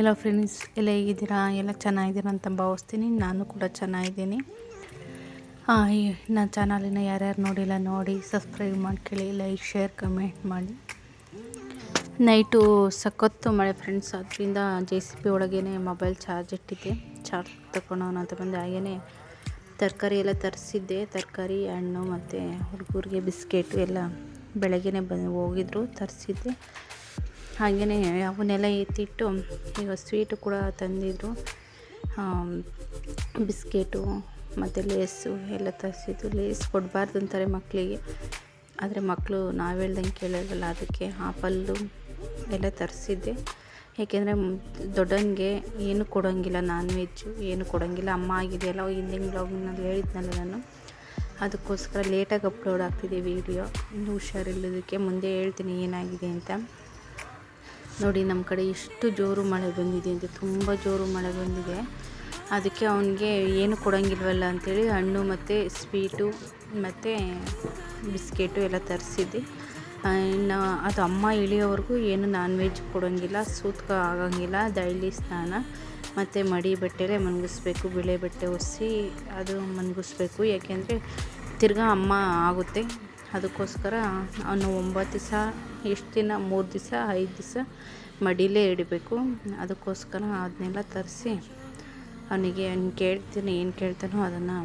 ಎಲ್ಲ ಫ್ರೆಂಡ್ಸ್ ಎಲ್ಲ ಹೇಗಿದ್ದೀರಾ ಎಲ್ಲ ಚೆನ್ನಾಗಿದ್ದೀರಾ ಅಂತ ಭಾವಿಸ್ತೀನಿ. ನಾನು ಕೂಡ ಚೆನ್ನಾಗಿದ್ದೀನಿ. ನನ್ನ ಚಾನಲಿನ ಯಾರ್ಯಾರು ನೋಡಿಲ್ಲ ನೋಡಿ ಸಬ್ಸ್ಕ್ರೈಬ್ ಮಾಡ್ಕೊಳ್ಳಿ ಲೈಕ್ ಶೇರ್ ಕಮೆಂಟ್ ಮಾಡಿ. ನೈಟು ಸಖತ್ತು ಮಳೆ ಫ್ರೆಂಡ್ಸ್ ಅದರಿಂದ ಜೆ ಸಿ ಪಿ ಒಳಗೇ ಮೊಬೈಲ್ ಚಾರ್ಜ್ ಇಟ್ಟಿದ್ದೆ. ಚಾರ್ಜ್ ತಗೊಳೋಣ ಅಂತ ಬಂದೆ. ಹಾಗೇ ತರಕಾರಿ ಎಲ್ಲ ತರಿಸಿದ್ದೆ. ತರಕಾರಿ, ಹಣ್ಣು ಮತ್ತು ಹುಡುಗರಿಗೆ ಬಿಸ್ಕೆಟು ಎಲ್ಲ ಬೆಳಗ್ಗೆ ಬಂದು ಹೋಗಿದ್ರು. ತರಿಸಿದ್ದೆ. ಹಾಗೆಯೇ ಅವನ್ನೆಲ್ಲ ಎತ್ತಿಟ್ಟು, ಈಗ ಸ್ವೀಟು ಕೂಡ ತಂದಿದ್ದರು ಬಿಸ್ಕೆಟು, ಮತ್ತು ಲೇಸು ಎಲ್ಲ ತರಿಸಿದ್ದು ಲೇಸ್ ಕೊಡಬಾರ್ದು ಅಂತಾರೆ ಮಕ್ಕಳಿಗೆ ಆದರೆ ಮಕ್ಕಳು ನಾವು ಹೇಳ್ದಂಗೆ ಅದಕ್ಕೆ ಆಪಲ್ಲು ಎಲ್ಲ ತರಿಸಿದ್ದೆ. ಏಕೆಂದರೆ ದೊಡ್ಡನಿಗೆ ಏನು ಕೊಡೋಂಗಿಲ್ಲ ನಾನ್ ವೆಜ್ಜು ಏನು ಕೊಡೋಂಗಿಲ್ಲ. ಅಮ್ಮ ಆಗಿದೆಯಲ್ಲ ಹಿಂದಿನ ಬ್ಲಾಗ್ನಲ್ಲಿ ಹೇಳಿದ್ನಲ್ಲ ನಾನು. ಅದಕ್ಕೋಸ್ಕರ ಲೇಟಾಗಿ ಅಪ್ಲೋಡ್ ಆಗ್ತಿದೆ ವೀಡಿಯೋ ಇನ್ನೂ ಹುಷಾರಿಲ್ಲದಕ್ಕೆ ಮುಂದೆ ಹೇಳ್ತೀನಿ ಏನಾಗಿದೆ ಅಂತ. ನೋಡಿ ನಮ್ಮ ಕಡೆ ಎಷ್ಟು ಜೋರು ಮಳೆ ಬಂದಿದೆ ಅಂತ, ತುಂಬ ಜೋರು ಮಳೆ ಬಂದಿದೆ. ಅದಕ್ಕೆ ಅವನಿಗೆ ಏನು ಕೊಡೋಂಗಿಲ್ವಲ್ಲ ಅಂಥೇಳಿ ಹಣ್ಣು ಮತ್ತು ಸ್ವೀಟು ಮತ್ತು ಬಿಸ್ಕೆಟು ಎಲ್ಲ ತರಿಸಿದ್ದೆ ಇನ್ನು ಅದು ಅಮ್ಮ ಇಳಿಯೋವರೆಗೂ ಏನು ನಾನ್ ವೆಜ್ ಕೊಡೋಂಗಿಲ್ಲ, ಸೂತ್ಕ ಆಗೋಂಗಿಲ್ಲ, ಡೈಲಿ ಸ್ನಾನ ಮತ್ತು ಮಡಿ ಬಟ್ಟೆಲೆ ಮನಗಿಸ್ಬೇಕು, ಬಿಳೆ ಬಟ್ಟೆ ಒಸಿ ಅದು ಮನಗಿಸ್ಬೇಕು. ಯಾಕೆಂದರೆ ತಿರ್ಗಾ ಅಮ್ಮ ಆಗುತ್ತೆ. ಅದಕ್ಕೋಸ್ಕರ ಅವನು ಒಂಬತ್ತು ದಿವಸ ಎಷ್ಟು ದಿನ, ಮೂರು ದಿವಸ, ಐದು ದಿವಸ ಮಡಿಲೇ ಇಡಬೇಕು. ಅದಕ್ಕೋಸ್ಕರ ಅದನ್ನೆಲ್ಲ ತರಿಸಿ ಅವನಿಗೆ ಅವ್ನು ಕೇಳ್ತೀನಿ, ಏನು ಕೇಳ್ತಾನೋ ಅದನ್ನು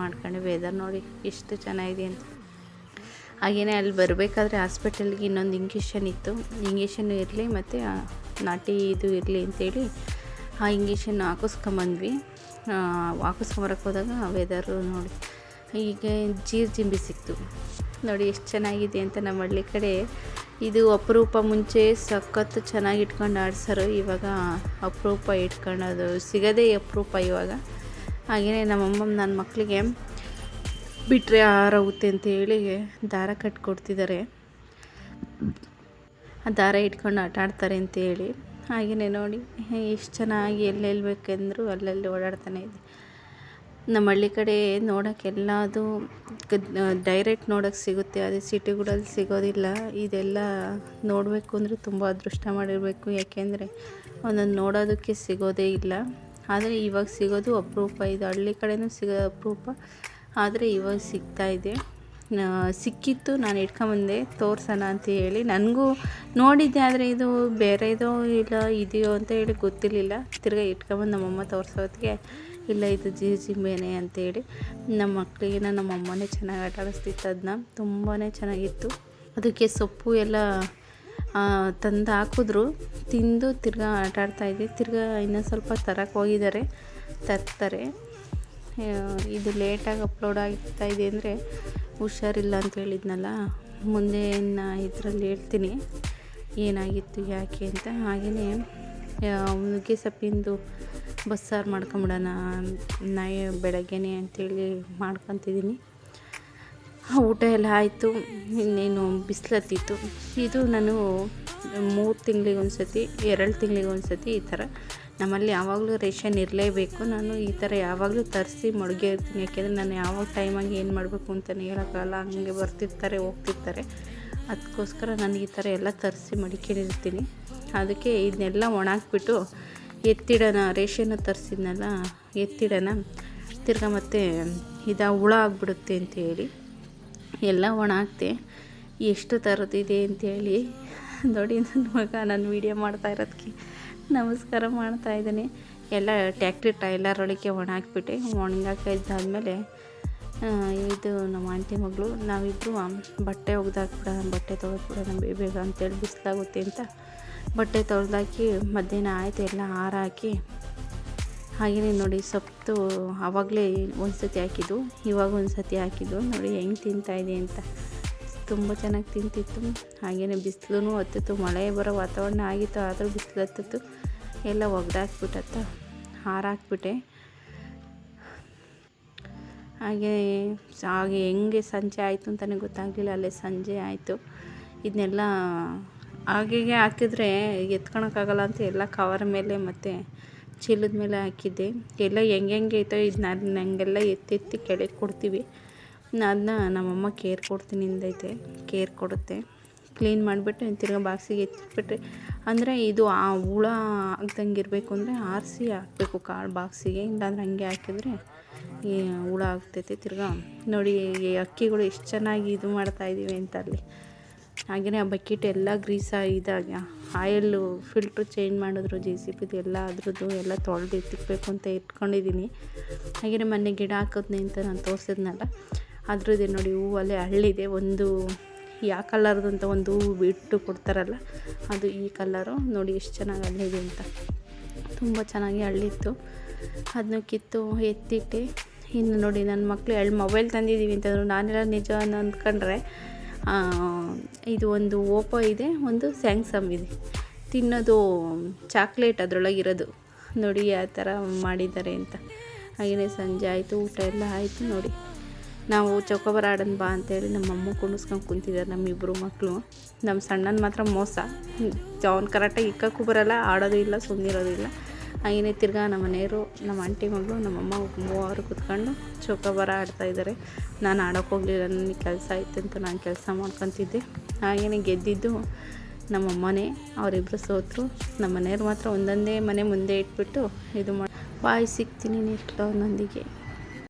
ಮಾಡ್ಕೊಂಡು ವೆದರ್ ನೋಡಿ ಎಷ್ಟು ಚೆನ್ನಾಗಿದೆ ಅಂತ. ಹಾಗೆಯೇ ಅಲ್ಲಿ ಬರಬೇಕಾದ್ರೆ ಹಾಸ್ಪಿಟಲ್ಗೆ ಇನ್ನೊಂದು ಇಂಗೇಷನ್ ಇತ್ತು. ಇಂಗೇಷನ್ ಇರಲಿ ಮತ್ತು ನಾಟಿ ಇದು ಇರಲಿ ಅಂತೇಳಿ ಆ ಇಂಜೆಕ್ಷನ್ ಹಾಕಿಸ್ಕೊಂಬಂದ್ವಿ. ಹಾಕಿಸ್ಕೊಂಬರಕ್ಕೆ ಹೋದಾಗ ವೆದರು ನೋಡಿ ಈಗ ಜೀರ್ ಜಿಂಬಿ ಸಿಕ್ತು. ನೋಡಿ ಎಷ್ಟು ಚೆನ್ನಾಗಿದೆ ಅಂತ ನಮ್ಮ ಹಳ್ಳಿ ಕಡೆ. ಇದು ಅಪರೂಪ ಮುಂಚೆ ಸಖತ್ತು ಚೆನ್ನಾಗಿ ಇಟ್ಕೊಂಡು ಆಡ್ಸೋರು. ಇವಾಗ ಅಪರೂಪ ಇಟ್ಕೊಳ್ಳೋದು ಸಿಗೋದೇ ಅಪರೂಪ ಇವಾಗ. ಹಾಗೆಯೇ ನಮ್ಮಮ್ಮ ನನ್ನ ಮಕ್ಕಳಿಗೆ ಬಿಟ್ಟರೆ ಆರೋಗುತ್ತೆ ಅಂತ ಹೇಳಿ ದಾರ ಕಟ್ಕೊಡ್ತಿದ್ದಾರೆ. ಆ ದಾರ ಇಟ್ಕೊಂಡು ಆಟ ಆಡ್ತಾರೆ ಅಂತ ಹೇಳಿ. ಹಾಗೆಯೇ ನೋಡಿ, ಎಷ್ಟು ಚೆನ್ನಾಗಿ ಎಲ್ಲೆಲ್ಲಿ ಬೇಕೆಂದರೂ ಅಲ್ಲಲ್ಲಿ ಓಡಾಡ್ತಾನೆ ಇದೆ. ನಮ್ಮ ಹಳ್ಳಿ ಕಡೆ ನೋಡೋಕ್ಕೆಲ್ಲದು ಡೈರೆಕ್ಟ್ ನೋಡೋಕ್ಕೆ ಸಿಗುತ್ತೆ. ಅದೇ ಸಿಟಿಗಳಲ್ಲಿ ಸಿಗೋದಿಲ್ಲ. ಇದೆಲ್ಲ ನೋಡಬೇಕು ಅಂದರೆ ತುಂಬ ಅದೃಷ್ಟ ಮಾಡಿರಬೇಕು. ಯಾಕೆಂದರೆ ಒಂದೊಂದು ನೋಡೋದಕ್ಕೆ ಸಿಗೋದೇ ಇಲ್ಲ. ಆದರೆ ಇವಾಗ ಸಿಗೋದು ಅಪರೂಪ. ಇದು ಹಳ್ಳಿ ಕಡೆಯೂ ಸಿಗೋ ಅಪರೂಪ. ಆದರೆ ಇವಾಗ ಸಿಗ್ತಾಯಿದೆ ಸಿಕ್ಕಿತ್ತು. ನಾನು ಇಟ್ಕೊಂಬಂದೆ. ತೋರ್ಸೋಣ ಅಂತ ಹೇಳಿ. ನನಗೂ ನೋಡಿದ್ದೆ, ಆದರೆ ಇದು ಬೇರೆದೋ ಇಲ್ಲ, ಇದೆಯೋ ಅಂತ ಹೇಳಿ ಗೊತ್ತಿರಲಿಲ್ಲ. ತಿರ್ಗಾ ಇಟ್ಕೊಂಬಂದು ನಮ್ಮಮ್ಮ ತೋರ್ಸೋದಕ್ಕೆ ಇಲ್ಲ, ಇದು ಜಿಂಬೆನೆ ಅಂತೇಳಿ ನಮ್ಮ ಮಕ್ಕಳಿಗೆ ನಮ್ಮ ಅಮ್ಮನೇ ಚೆನ್ನಾಗಿ ಆಟ ಆಡಿಸ್ತಿತ್ತು ಅದನ್ನ ತುಂಬಾ ಚೆನ್ನಾಗಿತ್ತು. ಅದಕ್ಕೆ ಸೊಪ್ಪು ಎಲ್ಲ ತಂದು ಹಾಕಿದ್ರು. ತಿಂದು ತಿರ್ಗಾ ಆಟ ಆಡ್ತಾಯಿದ್ದೆ ತಿರ್ಗಾ ಇನ್ನೂ ಸ್ವಲ್ಪ ತರಕ್ಕೆ ಹೋಗಿದ್ದಾರೆ ತರ್ತಾರೆ. ಇದು ಲೇಟಾಗಿ ಅಪ್ಲೋಡ್ ಆಗ್ತಾ ಇದೆ ಅಂದರೆ ಹುಷಾರಿಲ್ಲ ಅಂತ ಹೇಳಿದ್ನಲ್ಲ. ಮುಂದೆ ಇನ್ನು ಇದರಲ್ಲಿ ಹೇಳ್ತೀನಿ. ಏನಾಗಿತ್ತು, ಯಾಕೆ ಅಂತ. ಹಾಗೆಯೇ ನುಗ್ಗೆ ಸೊಪ್ಪಿಂದು ಬಸ್ಸಾರು ಮಾಡ್ಕೊಂಬಿಡೋಣ, ನಾಯಿ ಬೆಳಗ್ಗೆನೇ ಅಂಥೇಳಿ ಮಾಡ್ಕೊತಿದ್ದೀನಿ. ಊಟ ಎಲ್ಲ ಆಯಿತು, ಇನ್ನೇನು ಬಿಸಿಲತ್ತಿತ್ತು. ಇದು ನಾನು ಮೂರು ತಿಂಗಳಿಗೆ ಒಂದು ಸತಿ ಎರಡು ತಿಂಗಳಿಗೆ ಒಂದು ಸತಿ ಈ ಥರ. ನಮ್ಮಲ್ಲಿ ಯಾವಾಗಲೂ ರೇಷನ್ ಇರಲೇಬೇಕು. ನಾನು ಈ ಥರ ಯಾವಾಗಲೂ ತರಿಸಿ ಮಡುಗೆ ಇರ್ತೀನಿ ಯಾಕೆಂದರೆ ನಾನು ಯಾವಾಗ ಟೈಮಾಗಿ ಏನು ಮಾಡಬೇಕು ಅಂತಲೇ ಹೇಳೋಕ್ಕಾಗಲ್ಲ. ಹಂಗೆ ಬರ್ತಿರ್ತಾರೆ, ಹೋಗ್ತಿರ್ತಾರೆ. ಅದಕ್ಕೋಸ್ಕರ ನಾನು ಈ ಥರ ಎಲ್ಲ ತರಿಸಿ ಮಡಿಕೊಂಡಿರ್ತೀನಿ ಅದಕ್ಕೆ ಇದನ್ನೆಲ್ಲ ಒಣಾಕ್ಬಿಟ್ಟು ಎತ್ತಿಡೋಣ ರೇಷನ್ ತರಿಸಿದ್ನಲ್ಲ, ಎತ್ತಿಡೋಣ. ತಿರ್ಗ ಮತ್ತೆ ಇದು ಹುಳ ಆಗಿಬಿಡುತ್ತೆ ಅಂತೇಳಿ ಎಲ್ಲ ಒಣ ಎಷ್ಟು ಥರದ್ದಿದೆ ಅಂತೇಳಿ ನೋಡಿ, ನನ್ನ ಮಗ ನಾನು ವೀಡಿಯೋ ಮಾಡ್ತಾ ಇರೋದಕ್ಕೆ ನಮಸ್ಕಾರ ಮಾಡ್ತಾ ಇದ್ದೀನಿ. ಎಲ್ಲ ಟ್ಯಾಕ್ಟ್ರಿ ಟೈಲರ್ ಒಳಗೆ ಒಣ ಹಾಕ್ಬಿಟ್ಟೆ ಒಣಗಾಕಿದ್ದಾದ್ಮೇಲೆ ಇದು ನಮ್ಮ ಆಂಟಿ ಮಗಳು ನಾವಿಬ್ಬರು ಬಟ್ಟೆ ಒಗ್ದಾಕ್ಬಿಡ ಬಟ್ಟೆ ತೊಳೆದ್ಬಿಡೋಣ ಬೇಗ ಅಂತೇಳಿ ಬಿಸಿಲಾಗುತ್ತೆ ಅಂತ ಬಟ್ಟೆ ತೊಳೆದಾಕಿ ಮಧ್ಯಾಹ್ನ ಆಯಿತು, ಎಲ್ಲ ಹಾರ ಹಾಕಿ ಹಾಗೆಯೇ ನೋಡಿ ಸೊಪ್ಪು ಆವಾಗಲೇ ಒಂದು ಸತಿ ಹಾಕಿದ್ದು, ಇವಾಗ ಒಂದು ಸತಿ ಹಾಕಿದ್ದು. ನೋಡಿ ಹೆಂಗೆ ತಿಂತಾಯಿದೆ ಅಂತ. ತುಂಬ ಚೆನ್ನಾಗಿ ತಿಂತಿತ್ತು. ಹಾಗೆಯೇ ಬಿಸಿಲು ಹತ್ತಿತ್ತು, ಮಳೆ ಬರೋ ವಾತಾವರಣ ಆಗಿತ್ತು, ಆದರೂ ಬಿಸಿಲು ಹತ್ತಿತ್ತು. ಎಲ್ಲ ಒಗ್ದಾಕ್ಬಿಟ್ಟತ್ತ ಹಾರ ಹಾಕ್ಬಿಟ್ಟೆ ಹಾಗೆ ಹಾಗೆ ಹೆಂಗೆ ಸಂಜೆ ಆಯಿತು ಅಂತಲೇ ಗೊತ್ತಾಗಲಿಲ್ಲ, ಅಲ್ಲೇ ಸಂಜೆ ಆಯಿತು. ಇದನ್ನೆಲ್ಲ ಹಾಗೆ ಹಾಕಿದ್ರೆ ಎತ್ಕೊಳಕ್ಕಾಗಲ್ಲ ಅಂತ ಎಲ್ಲ ಕವರ್ ಮೇಲೆ ಮತ್ತು ಚೀಲದ ಮೇಲೆ ಹಾಕಿದ್ದೆ. ಎಲ್ಲ ಹೆಂಗೆಂಗೆ ಹೆಂಗೆ ಐತೋ ಇದನ್ನ ನನಗೆಲ್ಲ ಎತ್ತೆತ್ತಿ ಕೆಳಗೆ ಕೊಡ್ತೀವಿ. ಅದನ್ನ ನಮ್ಮಮ್ಮ ಕೇರ್ ಕೊಡ್ತೀನಿ ಅಂದೈತೆ. ಕೇರ್ ಕೊಡುತ್ತೆ. ಕ್ಲೀನ್ ಮಾಡಿಬಿಟ್ಟು ತಿರ್ಗಿ ಬಾಕ್ಸಿಗೆ ಎತ್ತಿಟ್ಬಿಟ್ರೆ ಅಂದರೆ ಇದು ಆ ಹುಳ ಆಗ್ದಂಗೆ ಇರಬೇಕು ಅಂದರೆ ಆರಿಸಿ ಹಾಕಬೇಕು ಕಾಳು ಬಾಕ್ಸಿಗೆ ಇಲ್ಲಾಂದ್ರೆ ಹಂಗೆ ಹಾಕಿದ್ರೆ ಈ ಹುಳ ಆಗ್ತೈತೆ. ತಿರ್ಗಿ ನೋಡಿ ಈ ಅಕ್ಕಿಗಳು ಎಷ್ಟು ಚೆನ್ನಾಗಿ ಇದು ಮಾಡ್ತಾಯಿದ್ದೀವಿ ಅಂತ ಅಲ್ಲಿ ಹಾಗೆಯೇ ಆ ಬಕೆಟ್ ಎಲ್ಲ ಗ್ರೀಸ್ ಇದಾಗಿ ಆಯಲ್ಲು ಫಿಲ್ಟ್ರು ಚೇಂಜ್ ಮಾಡಿದ್ರು ಜೆ ಸಿ ಪಿದು ಎಲ್ಲ ಅದ್ರದ್ದು ಎಲ್ಲ ತೊಳೆದು ಎತ್ತಿಕ್ಬೇಕು ಅಂತ ಇಟ್ಕೊಂಡಿದ್ದೀನಿ ಹಾಗೆಯೇ ಮೊನ್ನೆ ಗಿಡ ಹಾಕೋದ್ನೆ ಅಂತ ನಾನು ತೋರಿಸಿದ್ನಲ್ಲ, ಅದ್ರದ್ದು ನೋಡಿ ಹೂವಲ್ಲೇ ಹಳ್ಳಿದೆ, ಒಂದು ಯಾವ ಕಲರ್ದು ಅಂತ ಒಂದು ಹೂವು ಬಿಟ್ಟು ಕೊಡ್ತಾರಲ್ಲ, ಅದು ಈ ಕಲರು ನೋಡಿ ಎಷ್ಟು ಚೆನ್ನಾಗಿ ಹಳ್ಳಿದೆ ಅಂತ. ತುಂಬ ಚೆನ್ನಾಗಿ ಹಳ್ಳಿತ್ತು ಅದನ್ನ ಕಿತ್ತು ಎತ್ತಿಟ್ಟೆ, ಇನ್ನು ನೋಡಿ ನನ್ನ ಮಕ್ಕಳು ಎರಡು ಮೊಬೈಲ್ ತಂದಿದ್ದೀವಿ ಅಂತಂದರು, ನಾನೆಲ್ಲ ನಿಜ ಅಂದ್ಕೊಂಡ್ರೆ ಇದು ಒಂದು ಓಪೋ ಇದೆ, ಒಂದು ಸ್ಯಾಮ್ಸಮ್ ಇದೆ. ತಿನ್ನೋದು ಚಾಕ್ಲೇಟ್ ಅದರೊಳಗಿರೋದು. ನೋಡಿ ಯಾವ ಥರ ಮಾಡಿದ್ದಾರೆ ಅಂತ. ಹಾಗೆಯೇ ಸಂಜೆ ಆಯಿತು, ಊಟ ಎಲ್ಲ ಆಯಿತು ನೋಡಿ. ನಾವು ಚೌಕೋಬಾರ ಆಡೋಣ ಬಾ ಅಂತೇಳಿ ನಮ್ಮ ಅಮ್ಮ ಕುಣಿಸ್ಕೊಂಡು ಕುಂತಿದ್ದಾರೆ ನಮ್ಮಿಬ್ಬರು ಮಕ್ಕಳು ನಮ್ಮ ಸಣ್ಣನ ಮಾತ್ರ ಮೋಸ. ಅವ್ನು ಕರೆಕ್ಟಾಗಿ ಇಕ್ಕಕ್ಕೂ ಬರಲ್ಲ, ಆಡೋದು ಇಲ್ಲ ಸುಮ್ಮನಿರೋದು ಇಲ್ಲ. ಹಾಗೆಯೇ ತಿರ್ಗಾ ನಮ್ಮ ಮನೆಯವರು, ನಮ್ಮ ಆಂಟಿ ಮಗಳು ನಮ್ಮಮ್ಮ ಮೂವರು ಕೂತ್ಕೊಂಡು ಆಡ್ತಾ ಇದ್ದಾರೆ. ನಾನು ಆಡೋಕೆ ಹೋಗಲಿಲ್ಲ, ನನಗೆ ಕೆಲಸ ಇತ್ತು ಅಂತ ನಾನು ಕೆಲಸ ಮಾಡ್ಕೊತಿದ್ದೆ. ಹಾಗೆಯೇ ಗೆದ್ದಿದ್ದು ನಮ್ಮಮ್ಮನೇ ಅವರಿಬ್ಬರು ಸೋತರು. ನಮ್ಮ ಮನೆಯವ್ರು ಮಾತ್ರ ಒಂದೊಂದೇ ಮನೆ ಮುಂದೆ ಇಟ್ಬಿಟ್ಟು ಇದು ಮಾಡಿ ಬಾಯ್ ಸಿಗ್ತೀನಿ ನೆಕ್ಸ್ಟ್ ಒಂದೊಂದಿಗೆ